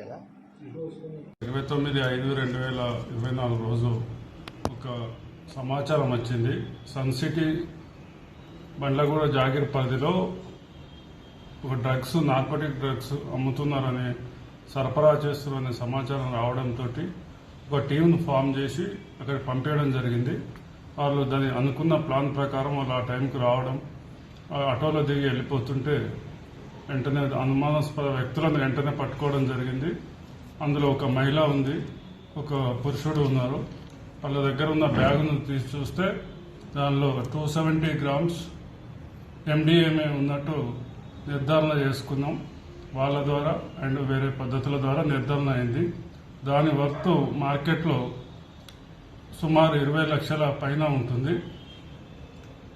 కదా? ఇరవై తొమ్మిది ఐదు రెండు వేల ఇరవై నాలుగు రోజు ఒక సమాచారం వచ్చింది. సన్ సిటీ బండ్లగూడ జాగిర్ పరిధిలో ఒక డ్రగ్స్ నార్కోటిక్ డ్రగ్స్ అమ్ముతున్నారని సరఫరా చేస్తున్నారనే సమాచారం రావడంతో ఒక టీంను ఫామ్ చేసి అక్కడికి పంపేయడం జరిగింది. వాళ్ళు దాని అనుకున్న ప్లాన్ ప్రకారం వాళ్ళు ఆ టైంకి రావడం ఆ ఆటోలో దిగి వెళ్ళిపోతుంటే వెంటనే అనుమానాస్పద వ్యక్తులను వెంటనే పట్టుకోవడం జరిగింది. అందులో ఒక మహిళ ఉంది ఒక పురుషుడు ఉన్నారు. వాళ్ళ దగ్గర ఉన్న బ్యాగును తీసి చూస్తే దానిలో టూ సెవెంటీ గ్రామ్స్ ఎండిఎంఏ ఉన్నట్టు నిర్ధారణ చేసుకున్నాం. వాళ్ళ ద్వారా అండ్ వేరే పద్ధతుల ద్వారా నిర్ధారణ అయింది. దాని వర్త్ మార్కెట్లో సుమారు ఇరవై లక్షల పైన ఉంటుంది.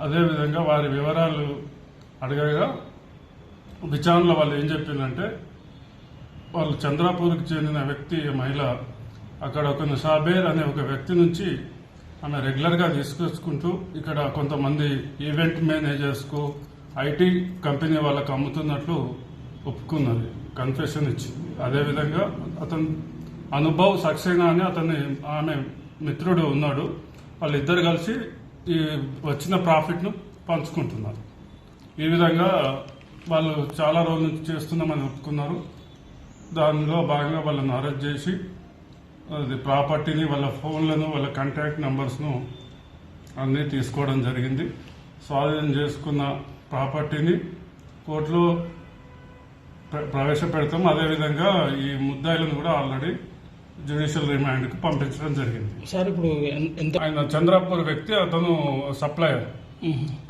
అదేవిధంగా వారి వివరాలు అడగగా విచారణలో వాళ్ళు ఏం చెప్పిందంటే వాళ్ళు చంద్రాపూర్కి చెందిన వ్యక్తి మహిళ అక్కడ ఒక నిషాబేర్ అనే ఒక వ్యక్తి నుంచి ఆమె రెగ్యులర్గా తీసుకొచ్చుకుంటూ ఇక్కడ కొంతమంది ఈవెంట్ మేనేజర్స్కు ఐటీ కంపెనీ వాళ్ళకు అమ్ముతున్నట్లు ఒప్పుకున్నది కన్ఫెషన్ ఇచ్చింది. అదేవిధంగా అతను అనుభవ్ సక్సేనా అని అతని ఆమె మిత్రుడు ఉన్నాడు. వాళ్ళిద్దరు కలిసి ఈ వచ్చిన ప్రాఫిట్ను పంచుకుంటున్నారు. ఈ విధంగా వాళ్ళు చాలా రోజుల నుంచి చేస్తున్నామని ఒప్పుకున్నారు. దానిలో భాగంగా వాళ్ళని అరెస్ట్ చేసి అది ప్రాపర్టీని వాళ్ళ ఫోన్లను వాళ్ళ కాంటాక్ట్ నెంబర్స్ను అన్నీ తీసుకోవడం జరిగింది. స్వాధీనం చేసుకున్న ప్రాపర్టీని కోర్టులో ప్ర- ప్రవేశపెడతాం. అదేవిధంగా ఈ ముద్దాయిలను కూడా ఆల్రెడీ జ్యుడిషియల్ రిమాండ్కి పంపించడం జరిగింది. సార్ ఇప్పుడు ఆయన చంద్రాపూర్ వ్యక్తి అతను సప్లయర్.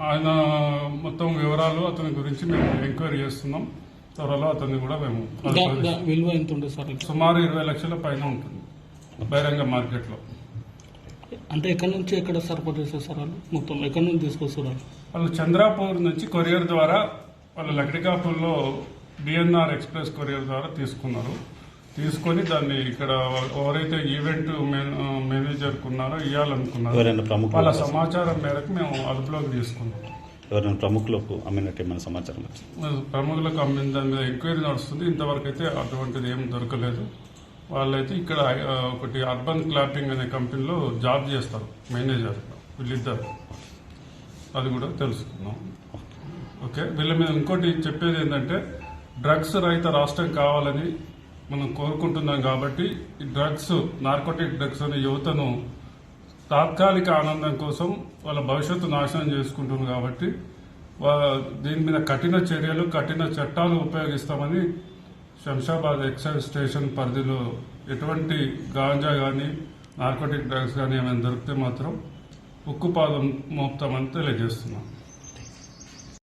ఆయన మొత్తం వివరాలు అతని గురించి మేము ఎంక్వైరీ చేస్తున్నాం. త్వరలో అతన్ని కూడా మేము విలువ ఎంత ఉంటుంది సార్? సుమారు ఇరవై లక్షల పైన ఉంటుంది. బహిరంగ మార్కెట్లో. అంటే ఎక్కడి నుంచి ఎక్కడ సరఫరా చేస్తారు సార్ వాళ్ళు? మొత్తం ఎక్కడి నుంచి తీసుకొస్తారు వాళ్ళు? చంద్రాపూర్ నుంచి కొరియర్ ద్వారా వాళ్ళు లక్డికాపూర్లో డిఎన్ఆర్ ఎక్స్ప్రెస్ కొరియర్ ద్వారా తీసుకున్నారు. తీసుకొని దాన్ని ఇక్కడ ఎవరైతే ఈవెంట్ మేనేజర్ ఉన్నారో ఇవ్వాలనుకున్నారో ఎవరైనా వాళ్ళ సమాచారం మేరకు మేము అదుపులోకి తీసుకున్నాం. ఎవరైనా ప్రముఖులకు అమ్మినట్టు ఏమైనా సమాచారం ప్రముఖులకు అమ్మిన దాని మీద ఎంక్వైరీ నడుస్తుంది. ఇంతవరకు అయితే అటువంటిది ఏం దొరకలేదు. వాళ్ళైతే ఇక్కడ ఒకటి అర్బన్ క్లాపింగ్ అనే కంపెనీలో జాబ్ చేస్తారు. మేనేజర్ వీళ్ళిద్దరు. అది కూడా తెలుసుకున్నాం. ఓకే. వీళ్ళ మీద ఇంకోటి చెప్పేది ఏంటంటే డ్రగ్స్ రహిత రాష్ట్రం కావాలని మనం కోరుకుంటున్నాం కాబట్టి ఈ డ్రగ్స్ నార్కోటిక్ డ్రగ్స్ అనే యువతను తాత్కాలిక ఆనందం కోసం వాళ్ళ భవిష్యత్తు నాశనం చేసుకుంటుంది కాబట్టి దీని మీద కఠిన చర్యలు కఠిన చట్టాలు ఉపయోగిస్తామని శంషాబాద్ ఎక్సైజ్ స్టేషన్ పరిధిలో ఎటువంటి గాంజా కానీ నార్కోటిక్ డ్రగ్స్ కానీ ఏమైనా దొరికితే మాత్రం ఉక్కుపాదం మోపుతామని తెలియజేస్తున్నాం.